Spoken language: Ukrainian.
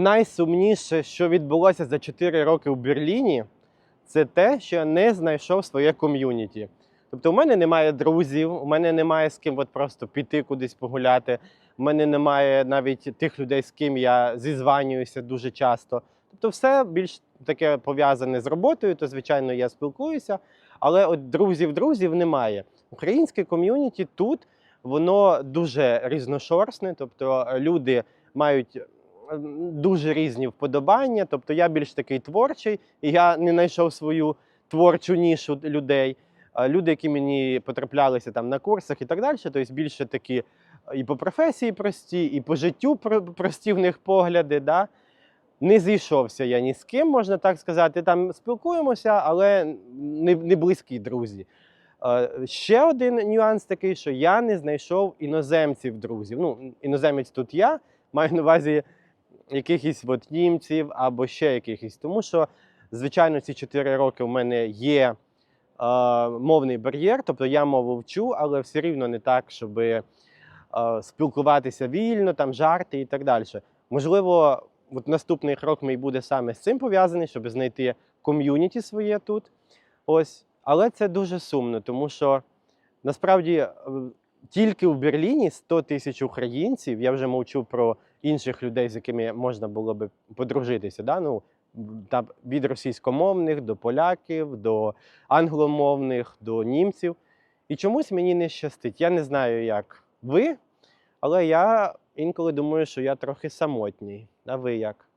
найсумніше, що відбулося за 4 роки у Берліні, це те, що я не знайшов своє ком'юніті. Тобто, у мене немає друзів, у мене немає з ким от просто піти кудись погуляти. У мене немає навіть тих людей, з ким я зізванююся дуже часто. Тобто, все більш таке пов'язане з роботою, то звичайно я спілкуюся, але от друзів-друзів немає. Українське ком'юніті тут воно дуже різношорстне, тобто люди мають дуже різні вподобання. Тобто я більш такий творчий, і я не знайшов свою творчу нішу людей. Люди, які мені потраплялися там на курсах і так далі, тобто більше такі е, і по професії прості, і по життю про- прості в них погляди. Да? Не зійшовся я ні з ким, можна так сказати. Там спілкуємося, але не, не близькі друзі. Е, Ще один нюанс такий, що я не знайшов іноземців друзів. Ну, іноземець тут я, маю на увазі якихось от німців або ще якихось. Тому що, звичайно, ці 4 роки в мене є е, мовний бар'єр, тобто я мову вчу, але все рівно не так, щоб е, спілкуватися вільно, там жарти і так далі. Можливо, от наступний крок мій буде саме з цим пов'язаний, щоб знайти ком'юніті своє тут. Ось. Але це дуже сумно, тому що насправді е, тільки в Берліні 100 тисяч українців. Я вже мовчу про інших людей, з якими можна було би подружитися. Да? Ну, там від російськомовних до поляків, до англомовних, до німців. І чомусь мені не щастить. Я не знаю, як ви, але я інколи думаю, що я трохи самотній. А ви як?